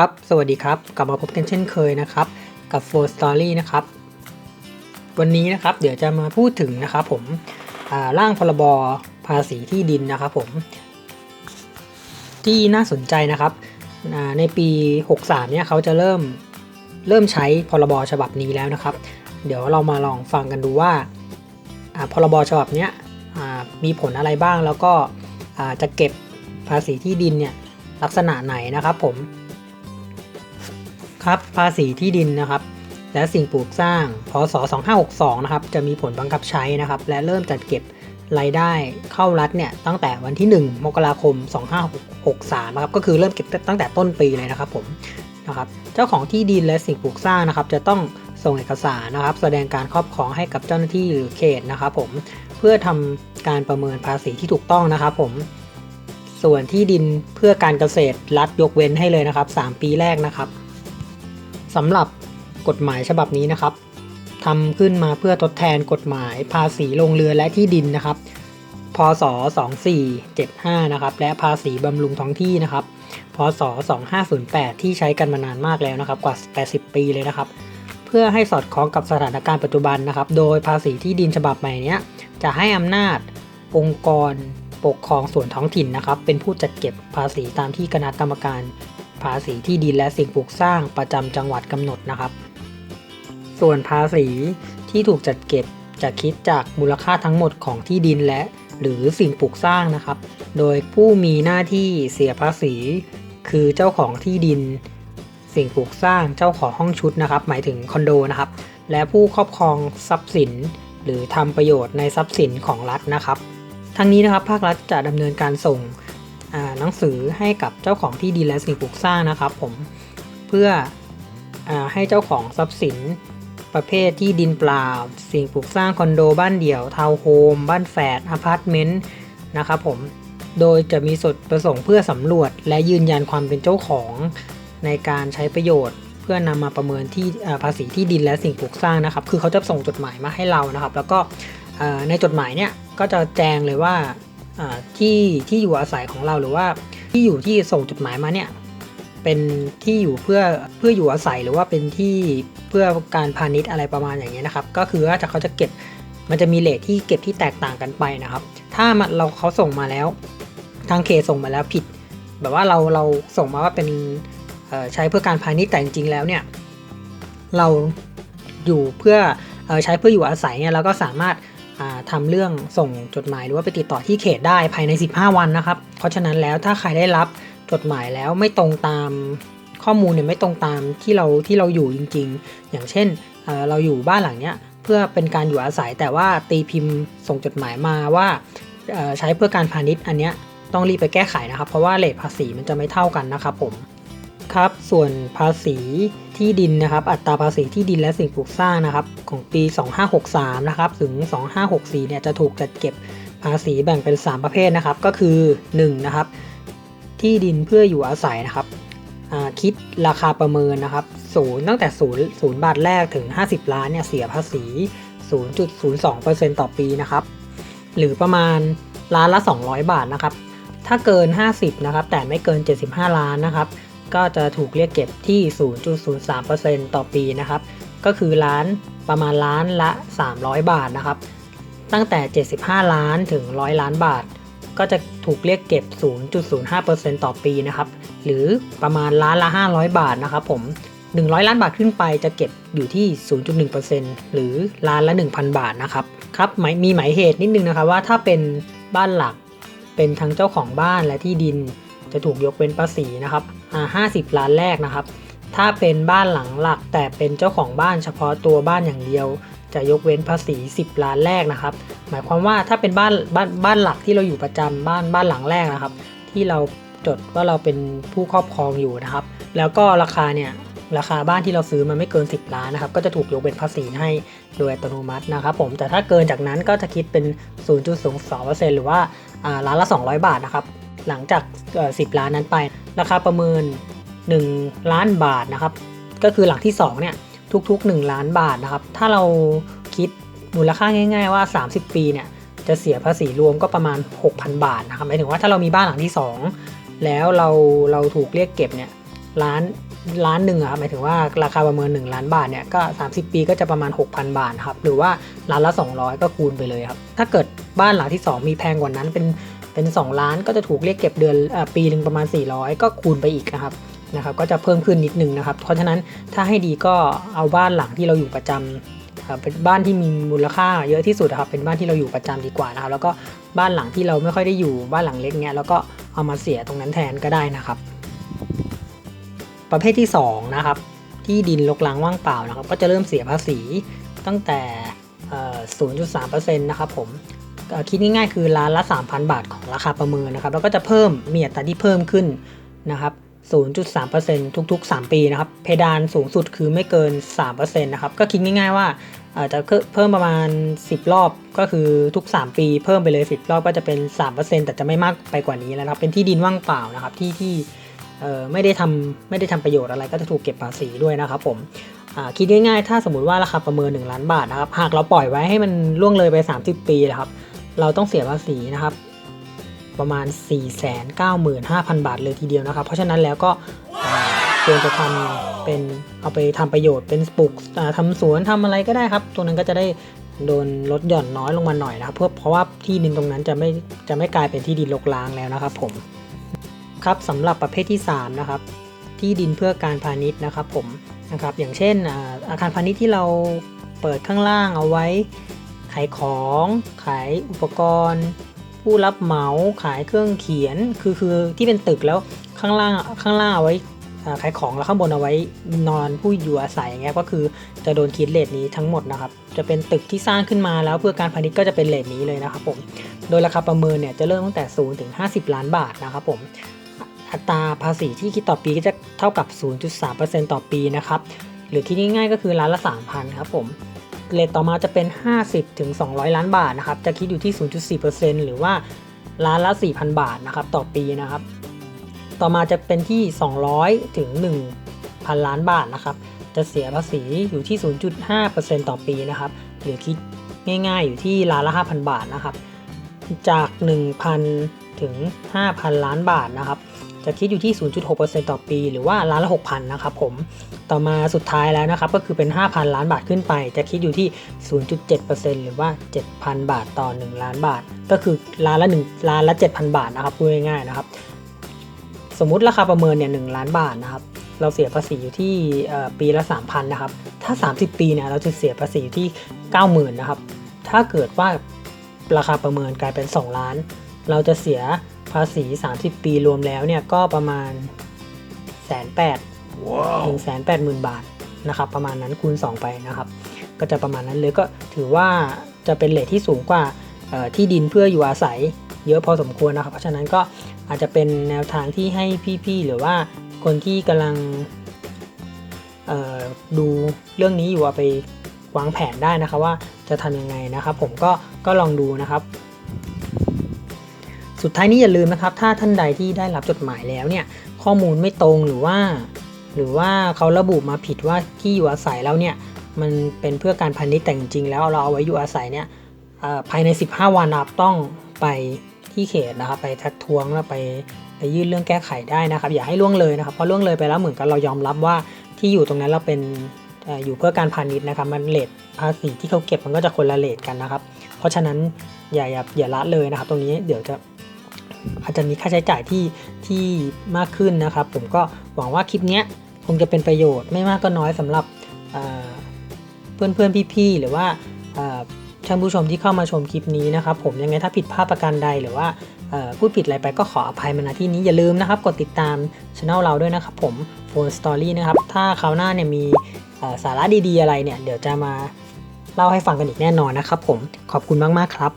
ครับ สวัสดีครับ กลับมาพบกันเช่นเคยนะครับ กับ Four Story นะครับ วันนี้นะครับเดี๋ยวจะมาพูดถึงนะครับผมอ่าร่างพรบภาษีที่ดินนะครับผม ที่น่าสนใจนะครับ ในปี 63 เนี่ยเขาจะเริ่มเริ่มใช้พรบฉบับนี้แล้วนะครับ เดี๋ยวเรามาลองฟังกันดูว่าพรบฉบับเนี้ยมีผลอะไรบ้างแล้วก็จะเก็บภาษีที่ดินเนี่ยลักษณะไหนนะครับผม ครับภาษีที่ดินนะครับ และสิ่งปลูกสร้าง พศ 2562 นะครับ จะมีผลบังคับใช้นะครับ และเริ่มจัดเก็บรายได้เข้ารัฐเนี่ยตั้งแต่วันที่ 1 มกราคม 2563 นะครับ ก็คือเริ่มเก็บตั้งแต่ต้นปีเลยนะครับผมนะครับ เจ้าของที่ดินและสิ่งปลูกสร้างนะครับ จะต้องส่งเอกสารนะครับ แสดงการครอบครองให้กับเจ้าหน้าที่หรือเขตนะครับ ผมเพื่อทำการประเมินภาษีที่ถูกต้องนะครับ ผมส่วนที่ดินเพื่อการเกษตรรัฐยกเว้นให้เลยนะครับ 3 ปีแรกนะครับ สำหรับกฎหมายฉบับนี้นะครับทำขึ้นมาเพื่อทดแทนกฎหมายภาษีลงเรือและที่ดินนะครับ พศ 2475 นะครับ และภาษีบำรุงท้องที่นะครับ พศ 2508 ที่ใช้กันมานานมากแล้วนะครับ กว่า 80 ปีเลยนะครับ เพื่อให้สอดคล้องกับสถานการณ์ปัจจุบันนะครับ โดยภาษีที่ดินฉบับใหม่นี้จะให้อำนาจองค์กรปกครองส่วนท้องถิ่นนะครับ เป็นผู้จัดเก็บภาษีตามที่คณะกรรมการ ภาษีที่ดินและสิ่งปลูกสร้างประจำจังหวัดกำหนดนะครับ ส่วนภาษีที่ถูกจัดเก็บจะคิดจากมูลค่าทั้งหมดของที่ดินและ หรือสิ่งปลูกสร้างนะครับ โดยผู้มีหน้าที่เสียภาษี คือเจ้าของที่ดิน สิ่งปลูกสร้างเจ้าของห้องชุดนะครับ หมายถึงคอนโดนะครับ และผู้ครอบครองทรัพย์สิน หรือทำประโยชน์ในทรัพย์สินของรัฐนะครับ ทั้งนี้นะครับภาครัฐจะดำเนินการส่ง หนังสือให้กับเจ้าของที่ดินและสิ่งปลูกสร้างนะครับ ผมเพื่ออให้เจ้าของทรัพย์สินประเภทที่ดินเปล่า สิ่งปลูกสร้างคอนโดบ้านเดี่ยวทาวน์โฮมบ้านแฝดอพาร์ตเมนต์นะครับผมโดยจะมีสดประสงค์เพื่อสำรวจ และยืนยันความเป็นเจ้าของในการใช้ประโยชน์ เพื่อนำมาประเมินที่ภาษีที่ดินและสิ่งปลูกสร้างนะครับ คือเขาจะส่งจดหมายมาให้เรานะครับ แล้วก็ในจดหมายเนี่ยก็จะแจ้งเลยว่า ที่ที่อยู่อาศัยของเราหรือว่าที่อยู่ที่ส่งจดหมายมาเนี่ยเป็นที่อยู่เพื่อเพื่ออยู่อาศัยหรือว่าเป็นที่เพื่อการพาณิชย์อะไรประมาณอย่างเงี้ยนะครับ ก็คือว่าจะเขาจะเก็บมันจะมีเลทที่เก็บที่แตกต่างกันไปนะครับ ถ้ามันเราเขาส่งมาแล้ว ทางเขตส่งมาแล้วผิด แบบว่าเราเราส่งมาว่าเป็นใช้เพื่อการพาณิชย์แต่จริงๆแล้วเนี่ยเราอยู่เพื่ออใช้เพื่ออยู่อาศัยเนี่ยเราก็สามารถ อ่าทำเรื่องส่งจดหมายหรือว่าไปติดต่อที่เขตได้ภายใน 15 วันนะครับ เพราะฉะนั้นแล้วถ้าใครได้รับจดหมายแล้วไม่ตรงตามข้อมูลเนี่ยไม่ตรงตามที่เราที่เราอยู่จริง ๆ อย่างเช่นเเราอยู่บ้านหลังเนี้ยเพื่อเป็นการอยู่อาศัยแต่ว่าตีพิมพ์ส่งจดหมายมาว่าใช้เพื่อการพาณิชย์อันเนี้ยต้องรีบไปแก้ไขนะครับ เพราะว่าเลทภาษีมันจะไม่เท่ากันนะครับผม ครับ ส่วนภาษีที่ดินนะครับ อัตราภาษีที่ดินและสิ่งปลูกสร้างนะครับ ของปี 2563 นะครับ ถึง 2564 เนี่ยจะถูกจัดเก็บภาษีแบ่งเป็น 3 ประเภทนะครับ ก็คือ 1 นะครับ ที่ดินเพื่ออยู่อาศัยนะครับคิดราคาประเมินนะครับศูนย์ตั้งแต่ศูนย์ศูนย์บาทแรกถึง 50 ล้านเนี่ยเสียภาษี 0.02%ต่อปีนะครับ หรือประมาณล้านละ 200 บาทนะครับ ถ้าเกิน 50 นะครับ แต่ไม่เกิน 75 ล้านนะครับ ก็จะถูกเรียกเก็บที่ 0.03%ต่อปีนะครับ ก็คือล้านประมาณล้านละ 300 บาทนะครับ ตั้งแต่ 75 ล้านถึง 100 ล้านบาท ก็จะถูกเรียกเก็บ 0.05%ต่อปีนะครับ หรือประมาณล้านละ 500 บาทนะครับผม 100 ล้านบาทขึ้นไปจะเก็บอยู่ที่ 0.1%หรือล้านละ 1,000 บาทนะครับ ครับมีหมายเหตุนิดนึงนะครับว่าถ้าเป็นบ้านหลักเป็นทั้งเจ้าของบ้านและที่ดินจะถูกยกเว้นภาษีนะครับ 50 ล้านแรกนะครับ ถ้าเป็นบ้านหลังหลัก แต่เป็นเจ้าของบ้านเฉพาะตัวบ้านอย่างเดียว จะยกเว้นภาษี 10 ล้านแรกนะครับ หมายความว่าถ้าเป็นบ้านบ้านบ้านหลักที่เราอยู่ประจำบ้านบ้านหลังแรกนะครับ ที่เราจดว่าเราเป็นผู้ครอบครองอยู่นะครับ แล้วก็ราคาเนี่ยราคาบ้านที่เราซื้อมันไม่เกิน 10 ล้านนะครับ ก็จะถูกยกเว้นภาษีให้โดยอัตโนมัตินะครับ ผมแต่ถ้าเกินจากนั้นก็จะคิดเป็น 0.02%หรือว่าอ่าล้านละ 200 บาทนะครับ หลังจากเอ่อ10 ล้านนั้นไป ราคาประเมิน 1 ล้านบาทนะครับ ก็คือหลังที่2เนี่ยทุกๆ 1 ล้านบาทนะครับ ถ้าเราคิดมูลค่าง่าย ๆ ว่า 30 ปีเนี่ยจะเสียภาษีรวมก็ประมาณ 6,000 บาทนะครับหมายถึงว่าถ้าเรามีบ้านหลังที่ 2 แล้วเราเราถูกเรียกเก็บเนี่ยล้านล้านหนึ่งอะครับหมายถึงว่าราคาประเมิน 1 ล้านบาทเนี่ยก็ 30 ปีก็จะประมาณ 6,000 บาทครับหรือว่าล้านละ 200 ก็คูณไปเลยครับถ้าเกิดบ้านหลังที่ 2 มีแพงกว่านั้นเป็น เป็น 2 ล้านก็จะถูกเรียกเก็บเดือนอปีหนึ่งประมาณ 400 ก็คูณไปอีกนะครับนะครับก็จะเพิ่มขึ้นนิดนึงนะครับ เพราะฉะนั้นถ้าให้ดีก็เอาบ้านหลังที่เราอยู่ประจำครับเป็นบ้านที่มีมูลค่าเยอะที่สุดครับเป็นบ้านที่เราอยู่ประจำดีกว่านะครับ แล้วก็บ้านหลังที่เราไม่ค่อยได้อยู่บ้านหลังเล็กเนี้ยแล้วก็เอามาเสียตรงนั้นแทนก็ได้นะครับ ประเภทที่2นะครับที่ดินรกร้างว่างเปล่านะครับ ก็จะเริ่มเสียภาษีตั้งแต่เอ่อ0.3%นะครับผม คิดง่ายๆคือล้านละ 3,000 บาทของราคาประเมินนะครับ แล้วก็จะเพิ่มมีอัตราที่เพิ่มขึ้นนะครับ 0.3%ทุกๆ 3 ปีนะครับ เพดานสูงสุดคือไม่เกิน 3%นะครับ ก็คิดง่ายๆว่าอาจจะเพิ่มประมาณ 10 รอบก็คือทุก 3 ปีเพิ่มไปเลย 10 รอบก็จะเป็น 3%แต่จะไม่มากไปกว่านี้แล้วนะครับ เป็นที่ดินว่างเปล่านะครับที่ที่ไม่ได้ทำไม่ได้ทำประโยชน์อะไรก็จะถูกเก็บภาษีด้วยนะครับผมคิดง่ายๆ ถ้าสมมติว่าราคาประเมิน 1 ล้านบาทนะครับ หากเราปล่อยไว้ให้มันล่วงเลยไป 30 ปีนะครับ เราต้องเสียภาษีนะครับ ประมาณ 495,000 บาทเลยทีเดียวนะครับ เพราะฉะนั้นแล้วก็ควรจะทำเป็นเอาไปทำประโยชน์เป็นปลูกอ่าทำสวนทำอะไรก็ได้ครับ ตรงนั้นก็จะได้โดนลดหย่อนน้อยลงมาหน่อยนะครับ เพื่อเพราะว่าที่ดินตรงนั้นจะไม่จะไม่กลายเป็นที่ดินรกร้างแล้วนะครับ ผมครับสำหรับประเภทที่ 3 นะครับ ที่ดินเพื่อการพาณิชย์นะครับ ผมนะครับ อย่างเช่นอาคารพาณิชย์ที่เราเปิดข้างล่างเอาไว้ ขายของ ขายอุปกรณ์ ผู้รับเหมาขายเครื่องเขียนคือคือที่เป็นตึกแล้วข้างล่างข้างล่างเอาไว้ขายของแล้วข้างบนเอาไว้นอนผู้อยู่อาศัยอย่างเงี้ยก็คือจะโดนคิดเลทนี้ทั้งหมดนะครับ จะเป็นตึกที่สร้างขึ้นมาแล้วเพื่อการพาณิชย์ก็จะเป็นเลทนี้เลยนะครับผม โดยราคาประเมินเนี่ยจะเริ่มตั้งแต่0ถึง50 ล้านบาทนะครับผม อัตราภาษีที่คิดต่อปีก็จะเท่ากับ 0.3%ต่อปีนะครับ หรือคิดง่ายๆก็คือล้านละ 3,000 ครับผม เลทต่อมาจะเป็น 50ถึง200 ล้านบาทนะครับ จะคิดอยู่ที่ 0.4%หรือว่าล้านละ 4,000 บาทนะครับต่อปีนะครับ ต่อมาจะเป็นที่ 200ถึง1,000 ล้านบาทนะครับ จะเสียภาษีอยู่ที่ 0.5%ต่อปีนะครับ หรือคิดง่ายๆอยู่ที่ล้านละ 5,000 บาทนะครับ จาก 1,000 ถึง 5,000 ล้านบาทนะครับ จะคิดอยู่ที่ 0.6%ต่อปี หรือว่าล้านละ 6,000 นะครับผม ต่อมาสุดท้ายแล้วนะครับ ก็คือเป็น 5,000 ล้านบาทขึ้นไป จะคิดอยู่ที่ 0.7%หรือว่า 7,000 บาทต่อ 1 ล้านบาท ก็คือล้านละ1ล้านละ 7,000 บาทนะครับพูดง่ายๆนะครับ สมมุติราคาประเมินเนี่ย 1 ล้านบาทนะครับ เราเสียภาษีอยู่ที่ปีละ 3,000 นะครับ ถ้า 30 ปีเนี่ยเราจะเสียภาษีอยู่ที่ 90,000 นะครับ ถ้าเกิดว่าราคาประเมินกลายเป็น 2 ล้าน เราจะเสียภาษี 30 ปีรวมแล้วเนี่ยก็ประมาณแสนแปดหนึ่งแสนแปดหมื่นบาทนะครับประมาณนั้นคูณ 2 ไปนะครับ ก็จะประมาณนั้นเลยก็ถือว่าจะเป็นเลทที่สูงกว่าเอ่อที่ดินเพื่ออยู่อาศัยเยอะพอสมควรนะครับ เพราะฉะนั้นก็อาจจะเป็นแนวทางที่ให้พี่ๆ หรือว่าคนที่กำลังเอ่อดูเรื่องนี้อยู่เอาไปวางแผนได้นะครับว่าจะทำยังไงนะครับ ผมก็ก็ลองดูนะครับ สุดท้ายนี้อย่าลืมนะครับ ถ้าท่านใดที่ได้รับจดหมายแล้วเนี่ย ข้อมูลไม่ตรงหรือว่า หรือว่าเขาระบุมาผิดว่าที่อยู่อาศัยแล้วเนี่ย มันเป็นเพื่อการพาณิชย์แต่จริงๆแล้วเราเอาไว้อยู่อาศัยเนี่ยภายใน 15 วันนะครับต้องไปที่เขตนะครับ ไปทักท้วงแล้วไปไปยื่นเรื่องแก้ไขได้นะครับ อย่าให้ล่วงเลยนะครับเพราะล่วงเลยไปแล้วเหมือนกับเรายอมรับว่าที่อยู่ตรงนั้นเราเป็นออยู่เพื่อการพาณิชย์นะครับ มันเลทภาษีที่เขาเก็บมันก็จะคนละเลทกันนะครับ เพราะฉะนั้นอย่าอย่าอย่าละเลยนะครับ ตรงนี้เดี๋ยวจะ อาจจะมีค่าใช้จ่ายที่ที่มากขึ้นนะครับ ผมก็หวังว่าคลิปนี้คงจะเป็นประโยชน์ไม่มากก็น้อยสำหรับเพื่อนเพื่อนพี่ๆ หรือว่าท่านผู้ชมที่เข้ามาชมคลิปนี้นะครับผมยังไงถ้าผิดพลาดประการใดหรือว่าพูดผิดอะไรไปก็ขออภัยมาณที่นี้อย่าลืมนะครับ กดติดตามช anel เราด้วยนะครับผม Phone Story นะครับ ถ้าคราวหน้าเนี่ยมีสาระดีๆอะไรเนี่ย เดี๋ยวจะมาเล่าให้ฟังกันอีกแน่นอนนะครับผมขอบคุณมากๆครับ